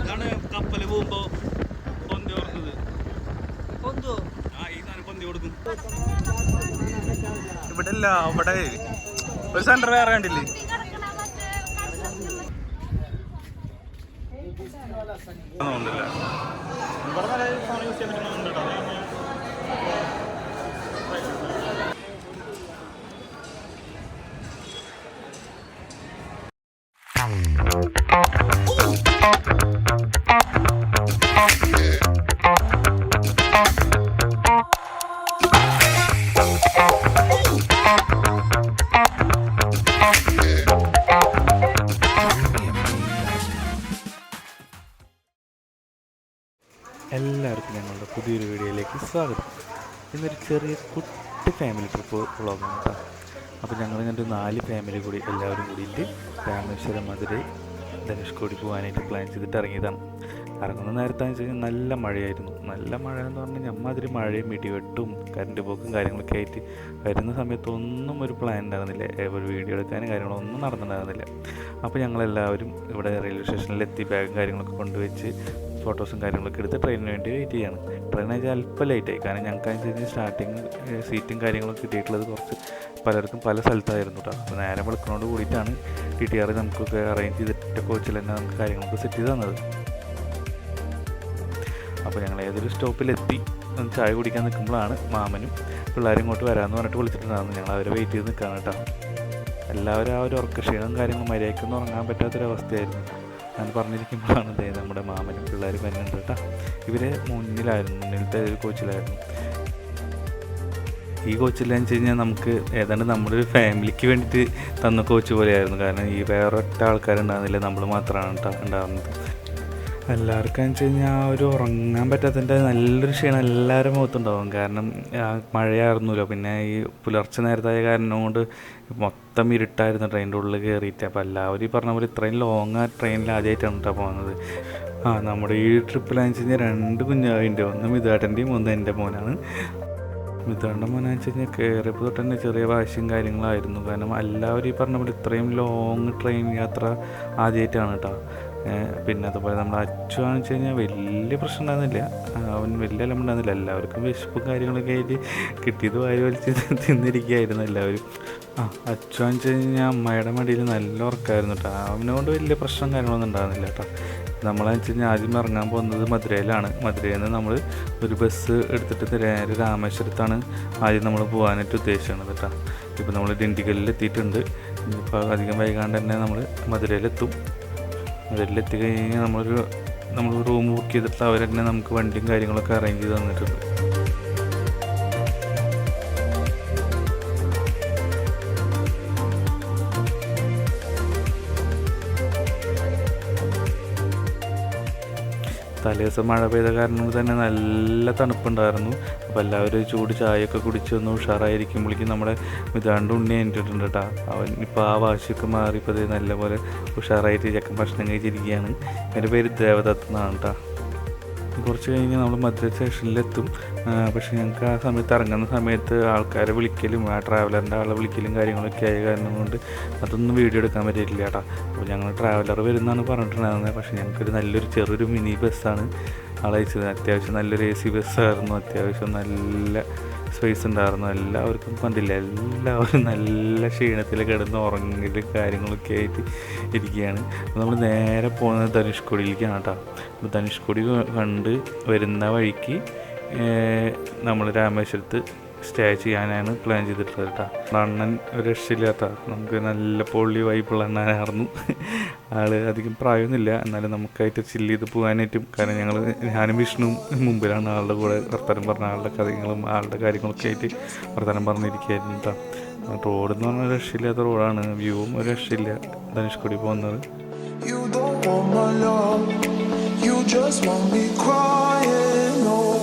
ഇതാണ് കപ്പൽ പോകുമ്പോ പൊന്തി ഓർക്കുന്നത് ആ ഈ സാധനം പൊന്തി കൊടുക്കും. ഇവിടെ ഇല്ല അവിടെ. ഒരു സെന്റർ വേറെ കണ്ടില്ലേ? തോന്നുന്നില്ല ചെറിയ കുട്ടി ഫാമിലി ട്രിപ്പ് വ്ളോഗാണ് കേട്ടോ അപ്പോൾ ഞങ്ങൾ ഇങ്ങനത്തെ നാല് ഫാമിലി കൂടി എല്ലാവരും കൂടിയിട്ട് രാമേശ്വരം മധുരൈ ധനുഷ്കോടി പോകാനായിട്ട് പ്ലാൻ ചെയ്തിട്ട് ഇറങ്ങിയതാണ്. ഇറങ്ങുന്ന നേരത്താന്ന് വെച്ച് കഴിഞ്ഞാൽ നല്ല മഴയായിരുന്നു. നല്ല മഴ എന്ന് പറഞ്ഞാൽ ഞമ്മാതിരി മഴയും മിടിവെട്ടും കറണ്ട് പോക്കും കാര്യങ്ങളൊക്കെ ആയിട്ട് വരുന്ന സമയത്തൊന്നും ഒരു പ്ലാൻ ഉണ്ടായിരുന്നില്ല. ഒരു വീഡിയോ എടുക്കാനും കാര്യങ്ങളൊന്നും നടന്നിട്ടുണ്ടായിരുന്നില്ല. അപ്പോൾ ഞങ്ങളെല്ലാവരും ഇവിടെ റെയിൽവേ സ്റ്റേഷനിലെത്തി ബാഗും കാര്യങ്ങളൊക്കെ കൊണ്ടുവച്ച് ഫോട്ടോസും കാര്യങ്ങളൊക്കെ എടുത്ത് ട്രെയിനിന് വേണ്ടി വെയിറ്റ് ചെയ്യാണ്. വെച്ചാൽ അല്പം ലേറ്റായി കാരണം ഞങ്ങൾക്ക് അനുസരിച്ച് സ്റ്റാർട്ടിങ് സീറ്റും കാര്യങ്ങളൊക്കെ കിട്ടിയിട്ടുള്ളത് കുറച്ച് പലർക്കും പല സ്ഥലത്തായിരുന്നു കേട്ടോ അപ്പോൾ നേരം വെളുക്കുന്നതോട് കൂടിയിട്ടാണ് ടി ടി ആർ നമുക്കൊക്കെ അറേഞ്ച് ചെയ്തിട്ട് കോച്ചിൽ തന്നെ നമുക്ക് കാര്യങ്ങളൊക്കെ സെറ്റ് ചെയ്ത് തന്നത്. അപ്പോൾ ഞങ്ങൾ ഏതൊരു സ്റ്റോപ്പിലെത്തി ചായ കുടിക്കാൻ നിൽക്കുമ്പോഴാണ് മാമനും പിള്ളേരും ഇങ്ങോട്ട് വരാമെന്ന് പറഞ്ഞിട്ട് വിളിച്ചിട്ടുണ്ടായിരുന്നു ഞങ്ങൾ അവരെ വെയിറ്റ് ചെയ്ത് നിൽക്കുകയാണ് കേട്ടോ എല്ലാവരും ആ ഒരു ഉറക്കക്ഷീണം കാര്യങ്ങളും മര്യാദയ്ക്കൊന്നും ഉറങ്ങാൻ പറ്റാത്തൊരവസ്ഥയായിരുന്നു. ഞാൻ പറഞ്ഞിരിക്കുമ്പോഴാണ് അതെ നമ്മുടെ മാമനും പിള്ളേരും വരുന്നുണ്ട് കേട്ടോ. ഇവർ മുന്നിലായിരുന്നു മുന്നിലത്തെ ഒരു കോച്ചിലായിരുന്നു. ഈ കോച്ചിലെന്ന് വെച്ച് കഴിഞ്ഞാൽ നമുക്ക് ഏതാണ്ട് നമ്മുടെ ഒരു ഫാമിലിക്ക് വേണ്ടിയിട്ട് തന്ന കോച്ച് പോലെയായിരുന്നു. കാരണം ഈ വേറൊറ്റ ആൾക്കാരുണ്ടാകുന്നില്ല നമ്മൾ മാത്രമാണ് ഉണ്ടാകുന്നത് എല്ലാവർക്കും വെച്ച് കഴിഞ്ഞാൽ ആ ഒരു ഉറങ്ങാൻ പറ്റാത്തതിന്റെ നല്ലൊരു ക്ഷീണം എല്ലാവരും മുഖത്തുണ്ടാവും. കാരണം മഴയായിരുന്നല്ലോ പിന്നെ ഈ പുലർച്ചെ നേരത്തായ കാരണം കൊണ്ട് മൊത്തം ഇരുട്ടായിരുന്നു ട്രെയിനിന്റെ ഉള്ളിൽ കയറിയിട്ട് അപ്പോൾ എല്ലാവരും ഈ പറഞ്ഞ പോലെ ഇത്രയും ലോങ് ആ ട്രെയിനിൽ ആദ്യമായിട്ടാണ് കേട്ടോ പോകുന്നത് ആ നമ്മുടെ ഈ ട്രിപ്പിലാന്ന് വെച്ച് കഴിഞ്ഞാൽ രണ്ട് കുഞ്ഞാവിന്റെ ഒന്ന് മിതാട്ടന്റെയും ഒന്ന് എന്റെ മോനാണ്. മിതാട്ടന്റെ മോനാന്ന് വെച്ച് കഴിഞ്ഞാൽ കയറിയപ്പോൾ തൊട്ട് തന്നെ ചെറിയ വാശിയും കാര്യങ്ങളായിരുന്നു കാരണം എല്ലാവരും ഈ പറഞ്ഞ പോലെ ഇത്രയും ലോങ് ട്രെയിൻ യാത്ര ആദ്യമായിട്ടാണ് കേട്ടോ പിന്നെ അതുപോലെ നമ്മൾ അച്ചു വെച്ച് കഴിഞ്ഞാൽ വലിയ പ്രശ്നം ഉണ്ടായിരുന്നില്ല. അവൻ വലിയ ഉണ്ടായിരുന്നില്ല. എല്ലാവർക്കും വിശപ്പും കാര്യങ്ങളൊക്കെ ആയിട്ട് കിട്ടിയത് വാരി വലിച്ച് തിന്നിരിക്കുകയായിരുന്നു എല്ലാവരും. ആ അച്ചു വെച്ച് കഴിഞ്ഞാൽ അമ്മയുടെ മടിയിൽ നല്ല ഉറക്കമായിരുന്നു കേട്ടോ അവനെ കൊണ്ട് വലിയ പ്രശ്നം കാര്യങ്ങളൊന്നും ഉണ്ടായിരുന്നില്ല കേട്ടോ നമ്മളെന്ന് വെച്ച് കഴിഞ്ഞാൽ ആദ്യം ഇറങ്ങാൻ പോകുന്നത് മധുരയിലാണ്. മധുരയിൽ നിന്ന് നമ്മൾ ഒരു ബസ് എടുത്തിട്ട് നേരെ രാമേശ്വരത്താണ് ആദ്യം നമ്മൾ പോകാനായിട്ട് ഉദ്ദേശിക്കുന്നത് കേട്ടോ ഇപ്പോൾ നമ്മൾ ഡിണ്ടിഗലിൽ എത്തിയിട്ടുണ്ട് ഇപ്പോൾ അധികം വൈകാണ്ട് തന്നെ നമ്മൾ മധുരയിലെത്തും. മധുരയിലെത്തി കഴിഞ്ഞാൽ നമ്മളൊരു നമ്മൾ റൂം ബുക്ക് ചെയ്തിട്ട് അവർ തന്നെ നമുക്ക് വണ്ടിയും കാര്യങ്ങളൊക്കെ അറേഞ്ച് ചെയ്ത് തന്നിട്ടുണ്ട്. തലേദിവസം മഴ പെയ്ത കാരണം തന്നെ നല്ല തണുപ്പുണ്ടായിരുന്നു. അപ്പോൾ എല്ലാവരും ചൂട് ചായയൊക്കെ കുടിച്ച് ഒന്ന് ഉഷാറായിരിക്കുമ്പോഴേക്കും നമ്മുടെ മിതാണ്ട് ഉണ്ണി എനിട്ടിട്ടുണ്ട് കേട്ടോ അവൻ ഇപ്പോൾ ആ വാശിയൊക്കെ മാറിയപ്പോൾ ദേ നല്ലപോലെ ഉഷാറായിട്ട് ചക്കൻ ഭക്ഷണം കഴിച്ചിരിക്കുകയാണ്. എന്റെ പേര് ദേവദത്ത് എന്നാണ് കേട്ടോ കുറച്ച് കഴിഞ്ഞ് നമ്മൾ മധുര സ്റ്റേഷനിലെത്തും പക്ഷേ ഞങ്ങൾക്ക് ആ സമയത്ത് ഇറങ്ങുന്ന സമയത്ത് ആൾക്കാരെ വിളിക്കലും ആ ട്രാവലറിന്റെ ആളെ വിളിക്കലും കാര്യങ്ങളൊക്കെ ആയ കാരണം കൊണ്ട് അതൊന്നും വീഡിയോ എടുക്കാൻ പറ്റിയിട്ടില്ല കേട്ടോ അപ്പോൾ ഞങ്ങൾ ട്രാവലർ വരുന്നതാണ് പറഞ്ഞിട്ടുണ്ടായിരുന്നത് പക്ഷേ ഞങ്ങൾക്കൊരു നല്ലൊരു ചെറിയൊരു മിനി ബസ്സാണ് ആളയച്ചത് അത്യാവശ്യം നല്ലൊരു എ സി ബസ്സായിരുന്നു അത്യാവശ്യം നല്ല സ്പേസ് ഉണ്ടായിരുന്നു. എല്ലാവർക്കും കണ്ടില്ല എല്ലാവരും നല്ല ക്ഷീണത്തിൽ കിടന്ന് ഉറങ്ങലും കാര്യങ്ങളൊക്കെ ആയിട്ട് ഇരിക്കുകയാണ് നമ്മൾ നേരെ പോകുന്നത് ധനുഷ്കോടിയിലേക്കാണ് കേട്ടോ അപ്പോൾ ധനുഷ്കോടി കണ്ട് വരുന്ന വഴിക്ക് നമ്മൾ രാമേശ്വരത്ത് സ്റ്റേ ചെയ്യാനാണ് പ്ലാൻ ചെയ്തിട്ടുള്ളത് കേട്ടോ. അണ്ണൻ ഒരു രക്ഷയില്ലാത്ത നമുക്ക് നല്ല പൊള്ളി വൈബുള്ള അണ്ണനായിരുന്നു. ആൾ അധികം പ്രായമൊന്നുമില്ല. എന്നാലും നമുക്കായിട്ട് ചില്ല് ചെയ്ത് പോകാനായിട്ടും കാരണം ഞങ്ങൾ ഞാനും വിഷ്ണുവും മുമ്പിലാണ് ആളുടെ കൂടെ വർത്തമാനം പറഞ്ഞ ആളുടെ കഥകളും ആളുടെ കാര്യങ്ങളൊക്കെ ആയിട്ട് വർത്തമാനം പറഞ്ഞിരിക്കുകയായിരുന്നു കേട്ടോ. റോഡ് എന്ന് പറഞ്ഞാൽ രക്ഷയില്ലാത്ത റോഡാണ് വ്യൂവും ഒരു രക്ഷയില്ല. ധനുഷ്കോടി പോകുന്നത്. You just want me crying. Over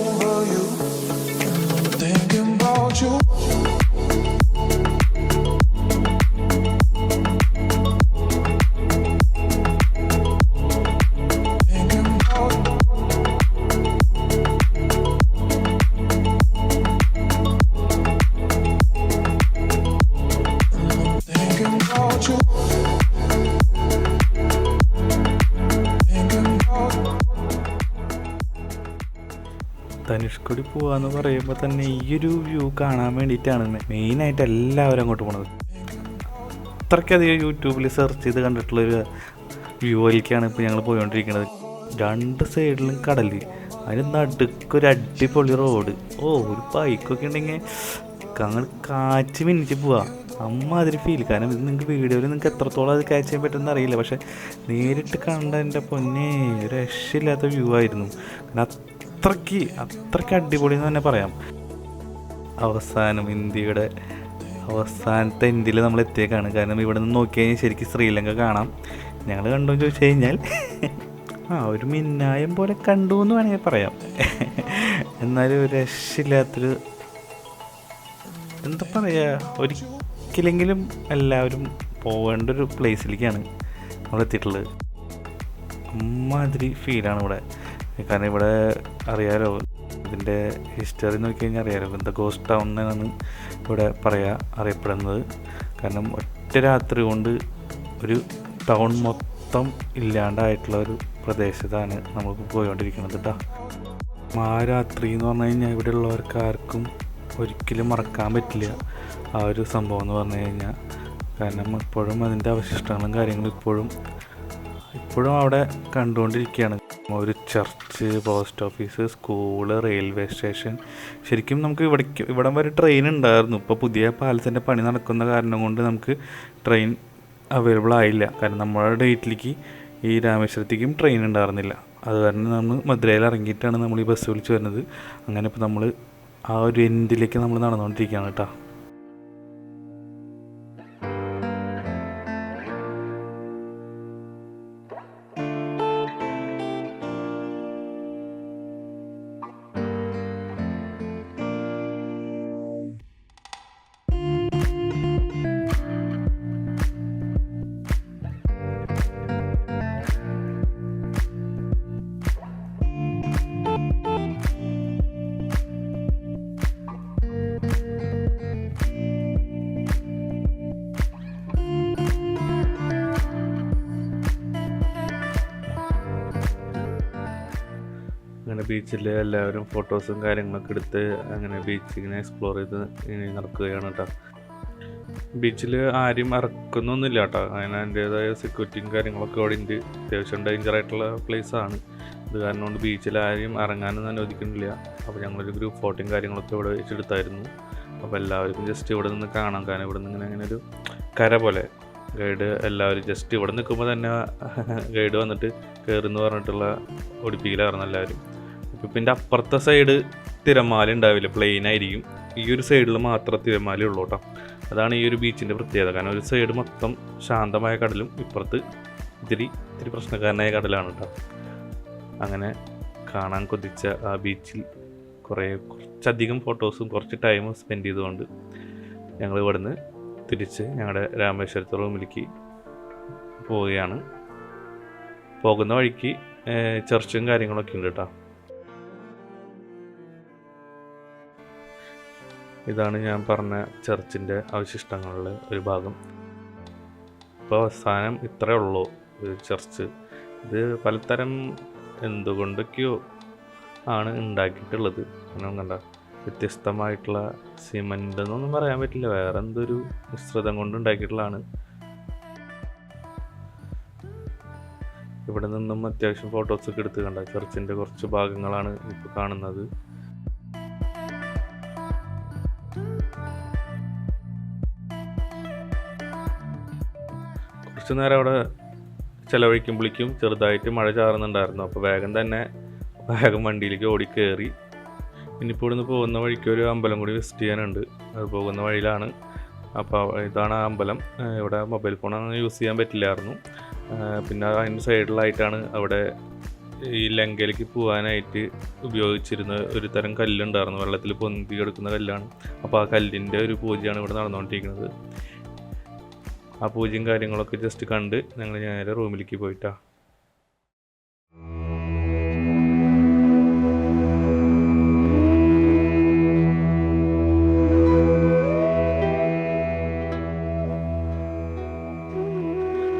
Dhanushkodi പോവാന്ന് പറയുമ്പോൾ തന്നെ ഈ ഒരു വ്യൂ കാണാൻ വേണ്ടിയിട്ടാണ് മെയിനായിട്ട് എല്ലാവരും അങ്ങോട്ട് പോണത്. അത്രയ്ക്കധികം യൂട്യൂബിൽ സെർച്ച് ചെയ്ത് കണ്ടിട്ടുള്ളൊരു വ്യൂവിലേക്കാണ് ഇപ്പോൾ ഞങ്ങൾ പോയിക്കൊണ്ടിരിക്കുന്നത് രണ്ട് സൈഡിലും കടൽ അതിന് നടുക്കൊരു അടിപൊളി റോഡ് ഓ ഒരു ബൈക്കൊക്കെ ഉണ്ടെങ്കിൽ അങ്ങനെ കാച്ചി മിനിറ്റ് പോവാ. അമ്മ അതിന് ഫീൽ കാരണം ഇത് നിങ്ങൾക്ക് വീഡിയോയിൽ നിങ്ങൾക്ക് എത്രത്തോളം അത് ക്യാച്ച് ചെയ്യാൻ പറ്റുമെന്ന് അറിയില്ല. പക്ഷേ നേരിട്ട് കണ്ട പൊന്നെ ഒരു രക്ഷയില്ലാത്ത വ്യൂ ആയിരുന്നു. കാരണം അത്രയ്ക്ക് അത്രയ്ക്ക് അടിപൊളി എന്ന് തന്നെ പറയാം. അവസാനം ഇന്ത്യയുടെ അവസാനത്തെ ഇന്ത്യയിൽ നമ്മൾ എത്തിയേക്കാണ്. കാരണം ഇവിടെ നിന്ന് നോക്കി കഴിഞ്ഞാൽ ശരിക്കും ശ്രീലങ്ക കാണാം. ഞങ്ങൾ കണ്ടു എന്ന് ചോദിച്ചു കഴിഞ്ഞാൽ ആ ഒരു മിന്നായം പോലെ കണ്ടു എന്ന് വേണമെങ്കിൽ പറയാം. എന്നാലും ഒരു രക്ഷയില്ലാത്തൊരു എന്താ പറയുക ഒരിക്കലെങ്കിലും എല്ലാവരും പോകേണ്ട ഒരു പ്ലേസിലേക്കാണ് നമ്മൾ എത്തിയിട്ടുള്ളത്. അമ്മാതിരി ഫീലാണ് ഇവിടെ. കാരണം ഇവിടെ അറിയാലോ ഇതിന്റെ ഹിസ്റ്ററി നോക്കി കഴിഞ്ഞാൽ അറിയാലോ എന്താ ഗോസ്റ്റ് ടൗൺ എന്നാണ് ഇവിടെ പറയാ അറിയപ്പെടുന്നത്. കാരണം ഒറ്റ രാത്രി കൊണ്ട് ഒരു ടൗൺ മൊത്തം ഇല്ലാണ്ടായിട്ടുള്ള ഒരു പ്രദേശത്താണ് നമ്മൾ പോയിക്കൊണ്ടിരിക്കുന്നത് കേട്ടോ ആ രാത്രി എന്ന് പറഞ്ഞു കഴിഞ്ഞാൽ ഇവിടെ ഉള്ളവർക്ക് ആർക്കും ഒരിക്കലും മറക്കാൻ പറ്റില്ല ആ ഒരു സംഭവം എന്ന് പറഞ്ഞു കഴിഞ്ഞാൽ. കാരണം ഇപ്പോഴും അതിന്റെ അവശിഷ്ടങ്ങളും കാര്യങ്ങളും ഇപ്പോഴും ഇപ്പോഴും അവിടെ കണ്ടുകൊണ്ടിരിക്കുകയാണ്. ഒരു church post office school railway station. ശരിക്കും നമുക്ക് ഇവിടേക്ക് ഇവിടം വരെ ട്രെയിൻ ഉണ്ടായിരുന്നു. ഇപ്പോൾ പുതിയ പാലത്തിന്റെ പണി നടക്കുന്ന കാരണം കൊണ്ട് നമുക്ക് ട്രെയിൻ അവൈലബിൾ ആയില്ല. കാരണം നമ്മുടെ ഡേറ്റിലേക്ക് ഈ രാമേശ്വരത്തേക്കും ട്രെയിൻ ഉണ്ടായിരുന്നില്ല. അത് കാരണം നമ്മൾ മധുരയിൽ ഇറങ്ങിയിട്ടാണ് നമ്മൾ ഈ ബസ് വിളിച്ച് വരുന്നത്. അങ്ങനെ ഇപ്പോൾ നമ്മൾ ആ ഒരു എൻഡിലേക്ക് നമ്മൾ നടന്നുകൊണ്ടിരിക്കുകയാണ് കേട്ടോ. അങ്ങനെ ബീച്ചിൽ എല്ലാവരും ഫോട്ടോസും കാര്യങ്ങളൊക്കെ എടുത്ത് അങ്ങനെ ബീച്ച് ഇങ്ങനെ എക്സ്പ്ലോർ ചെയ്ത് ഇങ്ങനെ നടക്കുകയാണ് കേട്ടോ ബീച്ചിൽ ആരും ഇറക്കുന്നൊന്നുമില്ല കേട്ടോ അതിന് അതിന്റേതായ സെക്യൂരിറ്റിയും കാര്യങ്ങളൊക്കെ അവിടെ ഉണ്ട് അത്യാവശ്യം place ആണ്. ഇത് കാരണം കൊണ്ട് ബീച്ചിൽ ആരും ഇറങ്ങാനൊന്നും അനുവദിക്കുന്നില്ല. അപ്പോൾ ഞങ്ങളൊരു ഗ്രൂപ്പ് ഫോട്ടോയും കാര്യങ്ങളൊക്കെ ഇവിടെ വെച്ചെടുത്തായിരുന്നു. അപ്പോൾ എല്ലാവർക്കും ജസ്റ്റ് ഇവിടെ നിന്ന് കാണാം. കാരണം ഇവിടെ നിന്ന് ഇങ്ങനെ അങ്ങനെ ഒരു കര പോലെ. ഗൈഡ് എല്ലാവരും ജസ്റ്റ് ഇവിടെ നിൽക്കുമ്പോൾ തന്നെ ഗൈഡ് വന്നിട്ട് കയറുന്നു പറഞ്ഞിട്ടുള്ള ഒടിപ്പിക്കലായിരുന്നു എല്ലാവരും. ഇതിന്റെ അപ്പുറത്തെ സൈഡ് തിരമാല ഉണ്ടാവില്ല? പ്ലെയിൻ ആയിരിക്കും. ഈ ഒരു സൈഡിൽ മാത്രം തിരമാല ഉള്ളൂ കേട്ടോ അതാണ് ഈ ഒരു ബീച്ചിന്റെ പ്രത്യേകത. കാരണം ഒരു സൈഡ് മൊത്തം ശാന്തമായ കടലും ഇപ്പുറത്ത് ഇത്തിരി ഇത്തിരി പ്രശ്നക്കാരനായ കടലാണ് കേട്ടോ അങ്ങനെ കാണാൻ കൊതിച്ച ആ ബീച്ചിൽ കുറേ കുറച്ചധികം ഫോട്ടോസും കുറച്ച് ടൈമും സ്പെൻഡ് ചെയ്തുകൊണ്ട് ഞങ്ങൾ ഇവിടുന്ന് തിരിച്ച് ഞങ്ങളുടെ രാമേശ്വരത്തെ റൂമിലേക്ക് പോവുകയാണ്. പോകുന്ന വഴിക്ക് ചർച്ചും കാര്യങ്ങളൊക്കെ ഉണ്ട് കേട്ടോ ഇതാണ് ഞാൻ പറഞ്ഞ ചർച്ചിന്റെ അവശിഷ്ടങ്ങളുടെ ഒരു ഭാഗം. ഇപ്പോൾ അവസാനം ഇത്രയേ ഉള്ളൂ ചർച്ച്. ഇത് പലതരം എന്തുകൊണ്ടൊക്കെയോ ആണ് ഉണ്ടാക്കിയിട്ടുള്ളത്. കാരണം കണ്ട വ്യത്യസ്തമായിട്ടുള്ള സിമന്റ് എന്നൊന്നും പറയാൻ പറ്റില്ല. വേറെ എന്തൊരു മിശ്രിതം കൊണ്ട് ഉണ്ടാക്കിയിട്ടുള്ളതാണ്. ഇവിടെ നിന്നും അത്യാവശ്യം ഫോട്ടോസൊക്കെ എടുത്ത് കണ്ട ചർച്ചിന്റെ കുറച്ച് ഭാഗങ്ങളാണ് ഇപ്പോൾ കാണുന്നത്. കുറച്ച് നേരം അവിടെ ചിലവഴിക്കുമ്പോഴേക്കും ചെറുതായിട്ട് മഴ ചാറുന്നുണ്ടായിരുന്നു. അപ്പോൾ വേഗം തന്നെ വേഗം വണ്ടിയിലേക്ക് ഓടി കയറി ഇനിയിപ്പോൾ ഇവിടുന്ന് പോകുന്ന വഴിക്ക് ഒരു അമ്പലം കൂടി വിസിറ്റ് ചെയ്യാനുണ്ട്. അത് പോകുന്ന വഴിയിലാണ്. അപ്പോൾ ഇതാണ് ആ അമ്പലം. ഇവിടെ മൊബൈൽ ഫോൺ യൂസ് ചെയ്യാൻ പറ്റില്ലായിരുന്നു. പിന്നെ അതിന്റെ സൈഡിലായിട്ടാണ് അവിടെ ഈ ലങ്കയിലേക്ക് പോകാനായിട്ട് ഉപയോഗിച്ചിരുന്ന ഒരു തരം കല്ലുണ്ടായിരുന്നു. വെള്ളത്തിൽ പൊന്തി എടുക്കുന്ന കല്ലാണ്. അപ്പോൾ ആ കല്ലിന്റെ ഒരു പൂജയാണ് ഇവിടെ നടന്നുകൊണ്ടിരിക്കുന്നത്. ആ പൂജയും കാര്യങ്ങളൊക്കെ ജസ്റ്റ് കണ്ട് ഞങ്ങൾ നേരെ റൂമിലേക്ക് പോയിട്ടാ.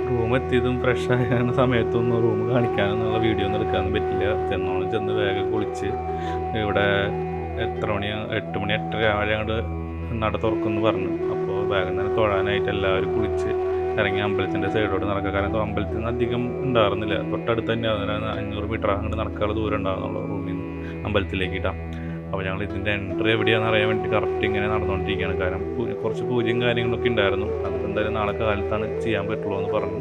റൂം റൂം എത്തിയതും ഫ്രഷ് സമയത്തൊന്നും റൂം കാണിക്കാനൊന്നുള്ള വീഡിയോ ഒന്നും എടുക്കാനൊന്നും പറ്റില്ല. ചെന്നോളം ചെന്ന് വേഗം കുളിച്ച് ഇവിടെ എത്ര മണി എട്ട് മണി എട്ടര ആഴ്ച അങ്ങോട്ട് നട തുറക്കുമെന്ന് പറഞ്ഞു. അപ്പോൾ വേഗം തന്നെ തൊഴാനായിട്ട് എല്ലാവരും കുളിച്ച് ഇറങ്ങി അമ്പലത്തിന്റെ സൈഡോട്ട് നടക്കുക. കാരണം അമ്പലത്തിൽ നിന്ന് അധികം ഉണ്ടായിരുന്നില്ല. തൊട്ടടുത്ത് തന്നെ അഞ്ഞൂറ് മീറ്റർ അങ്ങോട്ട് നടക്കാനുള്ള ദൂരം ഉണ്ടാകുന്നുള്ളൂ റൂമിൽ നിന്ന് അമ്പലത്തിലേക്ക് ഇട്ടാം അപ്പോൾ ഞങ്ങൾ ഇതിന്റെ എൻട്രി എവിടെയാണെന്ന് അറിയാൻ വേണ്ടി കറക്റ്റ് ഇങ്ങനെ നടന്നുകൊണ്ടിരിക്കുകയാണ്. കാരണം കുറച്ച് പൂജയും കാര്യങ്ങളൊക്കെ ഉണ്ടായിരുന്നു. അതൊക്കെ എന്തായാലും നാളെ കാലത്താണ് ചെയ്യാൻ പറ്റുള്ളൂ എന്ന് പറഞ്ഞു.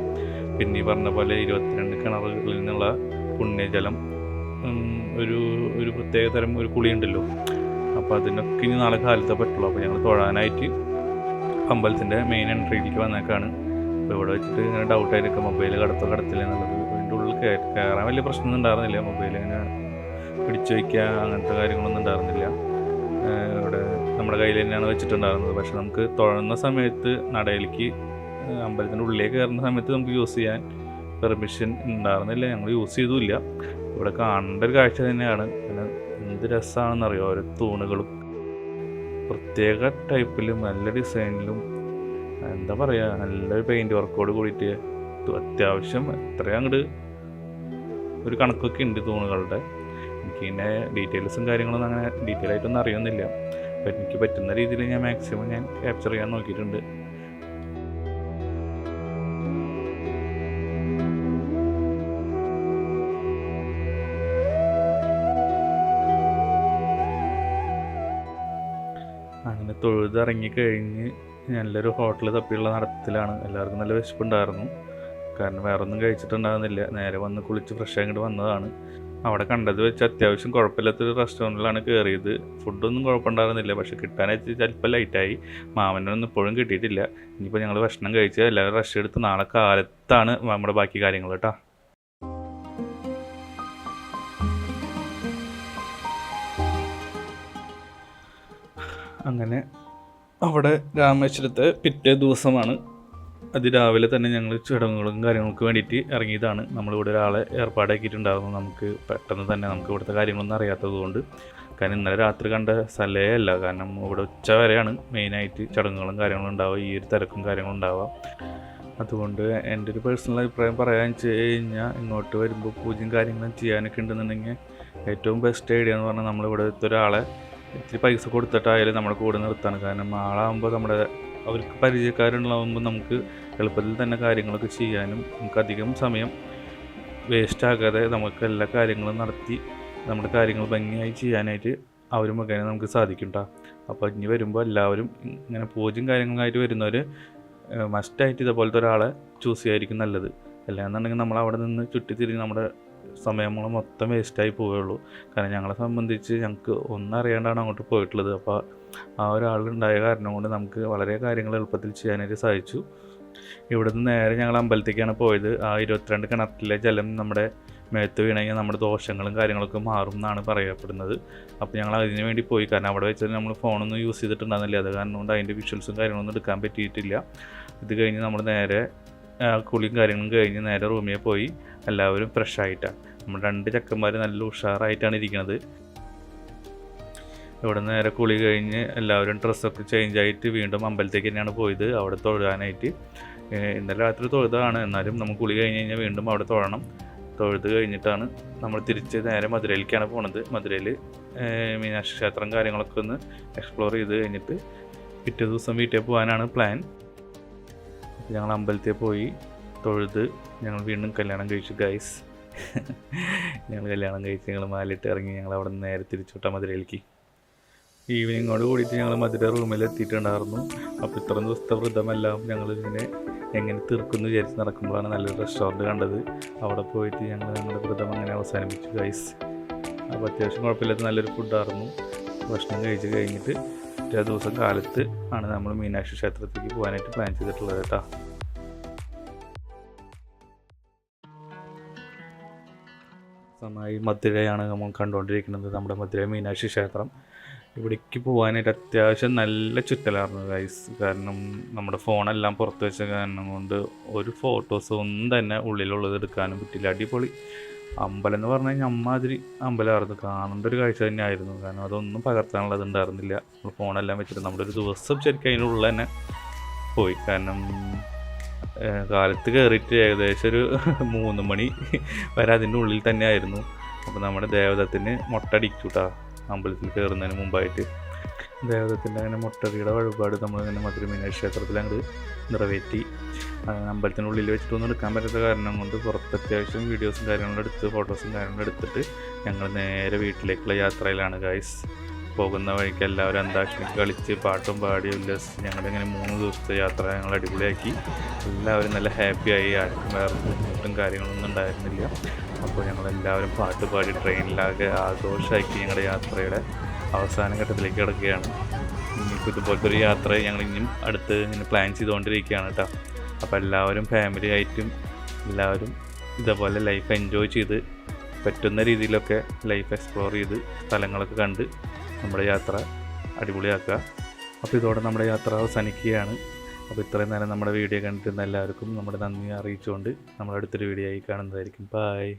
പിന്നെ ഈ പറഞ്ഞ പോലെ ഇരുപത്തിരണ്ട് കിണറുകളിൽ നിന്നുള്ള പുണ്യജലം ഒരു ഒരു പ്രത്യേക തരം ഒരു കുളിയുണ്ടല്ലോ. അപ്പോൾ അതിനൊക്കെ ഇനി നാളെ കാലത്തേ പറ്റുള്ളൂ. അപ്പോൾ ഞങ്ങൾ തൊഴാനായിട്ട് അമ്പലത്തിന്റെ മെയിൻ എൻട്രിയിലേക്ക് വന്നേക്കാണ്. അപ്പോൾ ഇവിടെ വെച്ചിട്ട് ഇങ്ങനെ ഡൗട്ടായിരിക്കും മൊബൈൽ കടത്തോ കടത്തില്ല എന്നുള്ളത് അതിന്റെ ഉള്ളിൽ കയറി കയറാൻ വലിയ പ്രശ്നമൊന്നും ഉണ്ടായിരുന്നില്ല. മൊബൈൽ ഇങ്ങനെ പിടിച്ചു വയ്ക്കുക അങ്ങനത്തെ കാര്യങ്ങളൊന്നും ഉണ്ടായിരുന്നില്ല. ഇവിടെ നമ്മുടെ കയ്യിൽ തന്നെയാണ് വെച്ചിട്ടുണ്ടായിരുന്നത്. പക്ഷെ നമുക്ക് തുഴന്ന സമയത്ത് നടയിലേക്ക് അമ്പലത്തിന്റെ ഉള്ളിലേക്ക് കയറുന്ന സമയത്ത് നമുക്ക് യൂസ് ചെയ്യാൻ പെർമിഷൻ ഉണ്ടായിരുന്നില്ല. ഞങ്ങൾ യൂസ് ചെയ്തുമില്ല ഇവിടെ കാണേണ്ട ഒരു കാഴ്ച തന്നെയാണ്. എന്ത് രസമാണെന്നറിയോ ഓരോ തൂണുകളും പ്രത്യേക ടൈപ്പിലും നല്ല ഡിസൈനിലും എന്താ പറയുക നല്ലൊരു പെയിന്റ് വർക്കോട് കൂടിയിട്ട് അത്യാവശ്യം എത്ര അങ്ങോട്ട് ഒരു കണക്കൊക്കെ ഉണ്ട് തൂണുകളുടെ. എനിക്ക് ഇതിന്റെ ഡീറ്റെയിൽസും കാര്യങ്ങളൊന്നും അങ്ങനെ ഡീറ്റെയിൽ ആയിട്ടൊന്നും അറിയുന്നില്ല അപ്പം എനിക്ക് പറ്റുന്ന രീതിയിൽ ഞാൻ മാക്സിമം ഞാൻ ക്യാപ്ചർ ചെയ്യാൻ നോക്കിയിട്ടുണ്ട്. അങ്ങനെ തൊഴുതിറങ്ങി കഴിഞ്ഞ് നല്ലൊരു ഹോട്ടൽ തപ്പിയുള്ള നടത്തിലാണ് എല്ലാവർക്കും നല്ല വിശപ്പുണ്ടായിരുന്നു. കാരണം വേറെ ഒന്നും കഴിച്ചിട്ടുണ്ടാകുന്നില്ല നേരെ വന്ന് കുളിച്ച് ഫ്രഷ് ആയിട്ട് വന്നതാണ്. അവിടെ കണ്ടത് വെച്ച് അത്യാവശ്യം കുഴപ്പമില്ലാത്തൊരു റെസ്റ്റോറന്റിലാണ് കയറിയത് ഫുഡൊന്നും കുഴപ്പമുണ്ടായിരുന്നില്ല. പക്ഷെ കിട്ടാനായിട്ട് ചിലപ്പോൾ ലൈറ്റായി മാമനൊന്നും ഇപ്പോഴും കിട്ടിയിട്ടില്ല. ഇനിയിപ്പോൾ ഞങ്ങൾ ഭക്ഷണം കഴിച്ച് എല്ലാവരും റഷ് എടുത്ത് നാളെ കാലത്താണ് നമ്മുടെ ബാക്കി കാര്യങ്ങൾ കേട്ടോ. അങ്ങനെ അവിടെ രാമേശ്വരത്തെ പിറ്റേ ദിവസമാണ് അതിരാവിലെ തന്നെ ഞങ്ങൾ ചടങ്ങുകളും കാര്യങ്ങൾക്ക് വേണ്ടിയിട്ട് ഇറങ്ങിയതാണ്. നമ്മളിവിടെ ഒരാളെ ഏർപ്പാടാക്കിയിട്ടുണ്ടായിരുന്നു. നമുക്ക് പെട്ടെന്ന് തന്നെ നമുക്ക് ഇവിടുത്തെ കാര്യങ്ങളൊന്നും അറിയാത്തതുകൊണ്ട് കാരണം ഇന്നലെ രാത്രി കണ്ട സ്ഥലേ അല്ല. കാരണം ഇവിടെ ഉച്ച വരെയാണ് മെയിനായിട്ട് ചടങ്ങുകളും കാര്യങ്ങളും ഉണ്ടാവുക. ഈ ഒരു തിരക്കും കാര്യങ്ങളും ഉണ്ടാവുക. അതുകൊണ്ട് എന്റെ ഒരു പേഴ്സണൽ അഭിപ്രായം പറയാൻ വെച്ച് കഴിഞ്ഞാൽ ഇങ്ങോട്ട് വരുമ്പോൾ പൂജയും കാര്യങ്ങളും ചെയ്യാനൊക്കെ ഉണ്ടെന്നുണ്ടെങ്കിൽ ഏറ്റവും ബെസ്റ്റ് ഐഡിയ എന്ന് പറഞ്ഞാൽ നമ്മളിവിടുത്തെ ഒരാളെ ഇത്തിരി പൈസ കൊടുത്തിട്ടായാലും നമ്മുടെ കൂടെ നിർത്താണ് കാരണം ആളാകുമ്പോൾ നമ്മുടെ അവർക്ക് പരിചയക്കാരുണ്ടാകുമ്പോൾ നമുക്ക് എളുപ്പത്തിൽ തന്നെ കാര്യങ്ങളൊക്കെ ചെയ്യാനും നമുക്ക് അധികം സമയം വേസ്റ്റാകാതെ നമുക്ക് എല്ലാ കാര്യങ്ങളും നടത്തി നമ്മുടെ കാര്യങ്ങൾ ഭംഗിയായി ചെയ്യാനായിട്ട് അവർ മുഖേന നമുക്ക് സാധിക്കും കേട്ടോ അപ്പോൾ ഇനി വരുമ്പോൾ എല്ലാവരും ഇങ്ങനെ പൂജയും കാര്യങ്ങളായിട്ട് വരുന്നവർ മസ്റ്റായിട്ട് ഇതേപോലത്തെ ഒരാളെ ചൂസ് ചെയ്യായിരിക്കും നല്ലത്. അല്ലാന്നുണ്ടെങ്കിൽ നമ്മൾ അവിടെ നിന്ന് ചുറ്റിത്തിരിഞ്ഞ് നമ്മുടെ സമയങ്ങൾ മൊത്തം വേസ്റ്റായി പോവുകയുള്ളൂ. കാരണം ഞങ്ങളെ സംബന്ധിച്ച് ഞങ്ങൾക്ക് ഒന്നറിയാണ്ടാണ് അങ്ങോട്ട് പോയിട്ടുള്ളത്. അപ്പോൾ ആ ഒരാളുണ്ടായ കാരണം കൊണ്ട് നമുക്ക് വളരെ കാര്യങ്ങൾ എളുപ്പത്തിൽ ചെയ്യാനായിട്ട് സാധിച്ചു. ഇവിടുന്ന് നേരെ ഞങ്ങൾ അമ്പലത്തേക്കാണ് പോയത്. ആ ഇരുപത്തിരണ്ട് കിണറ്റിലെ ജലം നമ്മുടെ മേത്ത് വീണെങ്കിൽ നമ്മുടെ ദോഷങ്ങളും കാര്യങ്ങളൊക്കെ മാറും എന്നാണ് പറയപ്പെടുന്നത്. അപ്പോൾ ഞങ്ങൾ അതിന് വേണ്ടി പോയി. കാരണം അവിടെ വെച്ചാൽ നമ്മൾ ഫോണൊന്നും യൂസ് ചെയ്തിട്ടുണ്ടാകുന്നില്ല അത് കാരണം കൊണ്ട് അതിന്റെ വിഷ്വൽസും കാര്യങ്ങളൊന്നും എടുക്കാൻ പറ്റിയിട്ടില്ല. ഇത് കഴിഞ്ഞ് നമ്മൾ നേരെ കുളിയും കാര്യങ്ങളും കഴിഞ്ഞ് നേരെ റൂമിൽ പോയി. എല്ലാവരും ഫ്രഷ് ആയിട്ടാണ്. നമ്മൾ രണ്ട് ചക്കന്മാർ നല്ല ഉഷാറായിട്ടാണ് ഇരിക്കുന്നത് ഇവിടെ നേരെ കുളി കഴിഞ്ഞ് എല്ലാവരും ഡ്രസ്സൊക്കെ ചേഞ്ച് ആയിട്ട് വീണ്ടും അമ്പലത്തേക്ക് തന്നെയാണ് പോയത്. അവിടെ തൊഴുതാനായിട്ട്. ഇന്നലെ രാത്രി തൊഴുതാണ് എന്നാലും നമുക്ക് കുളി കഴിഞ്ഞ് കഴിഞ്ഞാൽ വീണ്ടും അവിടെ തൊഴണം. തൊഴുത് കഴിഞ്ഞിട്ടാണ് നമ്മൾ തിരിച്ച് നേരെ മധുരയിലേക്കാണ് പോണത്. മധുരയിൽ മീനാക്ഷി ക്ഷേത്രം കാര്യങ്ങളൊക്കെ ഒന്ന് എക്സ്പ്ലോർ ചെയ്ത് കഴിഞ്ഞിട്ട് പിറ്റേ ദിവസം വീട്ടിൽ പോകാനാണ് പ്ലാൻ ഞങ്ങൾ അമ്പലത്തിൽ പോയി തൊഴുത് ഞങ്ങൾ വീണ്ടും കല്യാണം കഴിച്ചു ഗൈസ് ഞങ്ങൾ കല്യാണം കഴിച്ച് ഞങ്ങൾ മാലിട്ട് ഇറങ്ങി ഞങ്ങൾ അവിടെ നിന്ന് നേരെ തിരിച്ചുവിട്ട മധുരയിലേക്ക്. ഈവനിങ്ങോട് കൂടിയിട്ട് ഞങ്ങൾ മധുര റൂമിൽ എത്തിയിട്ടുണ്ടായിരുന്നു. അപ്പോൾ ഇത്രയും ദിവസത്തെ വ്രതമെല്ലാം ഞങ്ങൾ ഇങ്ങനെ എങ്ങനെ തീർക്കുമെന്ന് വിചാരിച്ച് നടക്കുമ്പോഴാണ് നല്ലൊരു റെസ്റ്റോറന്റ് കണ്ടത്. അവിടെ പോയിട്ട് ഞങ്ങൾ ഞങ്ങളുടെ വ്രതം അങ്ങനെ അവസാനിപ്പിച്ചു ഗൈസ് അപ്പോൾ അത്യാവശ്യം കുഴപ്പമില്ലാത്ത നല്ലൊരു ഫുഡായിരുന്നു ഭക്ഷണം കഴിച്ച് കഴിഞ്ഞിട്ട് പിറ്റേ ദിവസം കാലത്ത് ആണ് നമ്മൾ മീനാക്ഷി ക്ഷേത്രത്തിലേക്ക് പോകാനായിട്ട് പ്ലാൻ ചെയ്തിട്ടുള്ളത് കേട്ടോ. സമായി മധുരയാണ് നമ്മൾ കണ്ടുകൊണ്ടിരിക്കുന്നത് നമ്മുടെ മധുര മീനാക്ഷി ക്ഷേത്രം. ഇവിടേക്ക് പോകാനായിട്ട് അത്യാവശ്യം നല്ല ചുറ്റലായിരുന്നു ഗൈസ് കാരണം നമ്മുടെ ഫോണെല്ലാം പുറത്ത് വെച്ച കാരണം കൊണ്ട് ഒരു ഫോട്ടോസ് ഒന്നും തന്നെ ഉള്ളിലുള്ളത് എടുക്കാനും പറ്റില്ല. അടിപൊളി. അമ്പലം എന്ന് പറഞ്ഞു കഴിഞ്ഞാൽ അമ്മാതിരി അമ്പലമായിരുന്നു. കാണേണ്ട ഒരു കാഴ്ച തന്നെയായിരുന്നു. കാരണം അതൊന്നും പകർത്താനുള്ളത് ഉണ്ടായിരുന്നില്ല. നമ്മൾ ഫോണെല്ലാം വെച്ചിട്ട് നമ്മുടെ ഒരു ദിവസം ശരിക്കും അതിനുള്ളിൽ തന്നെ പോയി. കാരണം കാലത്ത് കയറിയിട്ട് ഏകദേശം ഒരു മൂന്ന് മണി വരെ അതിന്റെ ഉള്ളിൽ തന്നെ ആയിരുന്നു അപ്പോൾ നമ്മുടെ ദേവതത്തിന് മുട്ടടിച്ചു കേട്ടോ അമ്പലത്തിൽ കയറുന്നതിന് മുമ്പായിട്ട്. ദേവതത്തിന്റെ അങ്ങനെ മുട്ടടിയുടെ വഴിപാട് നമ്മൾ ഇങ്ങനെ മധുരമീന ക്ഷേത്രത്തിൽ അങ്ങോട്ട് നിറവേറ്റി ഉള്ളിൽ വെച്ചിട്ടൊന്നും എടുക്കാൻ പറ്റാത്ത കാരണം കൊണ്ട് പുറത്ത് അത്യാവശ്യം വീഡിയോസും കാര്യങ്ങളും എടുത്ത് ഫോട്ടോസും കാര്യങ്ങളും എടുത്തിട്ട് ഞങ്ങൾ നേരെ വീട്ടിലേക്കുള്ള യാത്രയിലാണ് ഗൈസ് പോകുന്ന വഴിക്ക് എല്ലാവരും അന്താക്ഷരി കളിച്ച് പാട്ടും പാടി ഉല്ലസിച്ച് ഞങ്ങളിങ്ങനെ മൂന്ന് ദിവസത്തെ യാത്ര ഞങ്ങൾ അടിപൊളിയാക്കി. എല്ലാവരും നല്ല ഹാപ്പിയായി ആർക്കും വേറെ ബുദ്ധിമുട്ടും കാര്യങ്ങളൊന്നും ഉണ്ടായിരുന്നില്ല. അപ്പോൾ ഞങ്ങളെല്ലാവരും പാട്ട് പാടി ട്രെയിനിലാകെ ആഘോഷമാക്കി ഞങ്ങളുടെ യാത്രയുടെ അവസാന ഘട്ടത്തിലേക്ക് കിടക്കുകയാണ്. ഇനിയിപ്പോൾ ഇതുപോലത്തെ ഒരു യാത്ര ഞങ്ങൾ ഇനിയും അടുത്ത് ഇങ്ങനെ പ്ലാൻ ചെയ്തുകൊണ്ടിരിക്കുകയാണ് കേട്ടോ. അപ്പോൾ എല്ലാവരും ഫാമിലി ആയിട്ടും എല്ലാവരും ഇതേപോലെ ലൈഫ് എൻജോയ് ചെയ്ത് പറ്റുന്ന രീതിയിലൊക്കെ ലൈഫ് എക്സ്പ്ലോർ ചെയ്ത് സ്ഥലങ്ങളൊക്കെ കണ്ട് നമ്മുടെ യാത്ര അടിപൊളിയാക്കുക. അപ്പോൾ ഇതോടെ നമ്മുടെ യാത്ര അവസാനിക്കുകയാണ്. അപ്പോൾ ഇത്രയും നേരം നമ്മുടെ വീഡിയോ കണ്ടിരുന്ന എല്ലാവർക്കും നമ്മുടെ നന്ദി അറിയിച്ചുകൊണ്ട് നമ്മുടെ അടുത്തൊരു വീഡിയോ ആയി കാണുന്നതായിരിക്കും. ബായ്